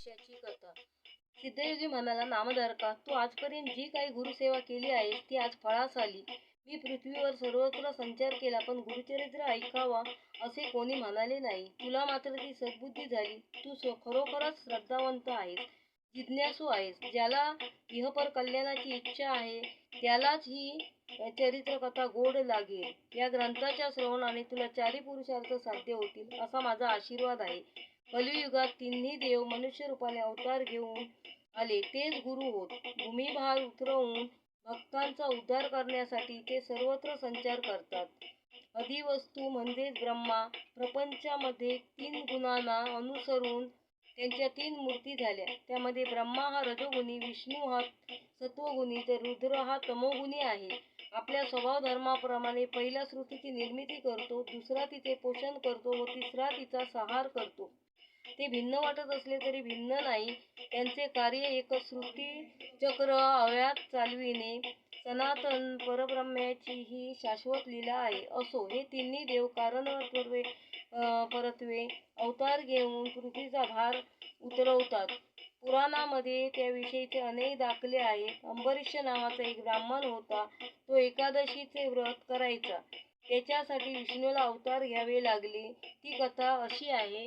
शिष्याची कथा. सिद्धयोगी म्हणाला नामधारका तू आजपर्यंत जी काही गुरुसेवा केली आहेस ती आज फळास आली. मी पृथ्वीवर सर्वत्र संचार केला पण गुरुचरित्र ऐकावा असे कोणी म्हणाले नाही. तुला मात्र ती सद्बुद्धी झाली. तू खरोखरच श्रद्धावंत आहेस जिज्ञासू आहेस. ज्याला इहपर कल्याणाची इच्छा आहे त्यालाच ही चरित्रकथा गोड लागेल. या ग्रंथाच्या श्रवणाने तुला चारी पुरुषार्थ साध्य होतील असा माझा आशीर्वाद आहे. कलियुगात तिन्ही देव मनुष्य रूपाने अवतार घेऊन आले. तेच गुरु होत. भूमिभार उतरवून भक्तांचा उद्धार करण्यासाठी ते सर्वत्र संचार करतात. अधिवस्तू म्हणजेच ब्रह्मा प्रपंचामध्ये तीन गुणांना अनुसरून त्यांच्या तीन मूर्ती झाल्या. त्यामध्ये ब्रह्मा हा रजोगुणी विष्णू हा सत्वगुणी तर रुद्र हा तमोगुणी आहे. आपल्या स्वभाव धर्माप्रमाणे पहिला श्रुतीची निर्मिती करतो दुसरा तिचे पोषण करतो व तिसरा तिचा सहार करतो. ते भिन्न वाटत असले तरी भिन्न नाही. त्यांचे कार्य एक सृष्टी चक्र अव्यात चालविणे. सनातन परब्रह्म्याची ही शाश्वत लीला आहे. असो हे तिन्ही देव कारण पूर्वे परत्वे. अवतार घेऊन पृथ्वीचा भार उतरवतात. पुराणामध्ये त्याविषयीचे अनेक दाखले आहेत. अंबरीष नावाचा एक ब्राह्मण होता. तो एकादशीचे व्रत करायचा. त्याच्यासाठी विष्णूला अवतार घ्यावे लागले. ती कथा अशी आहे.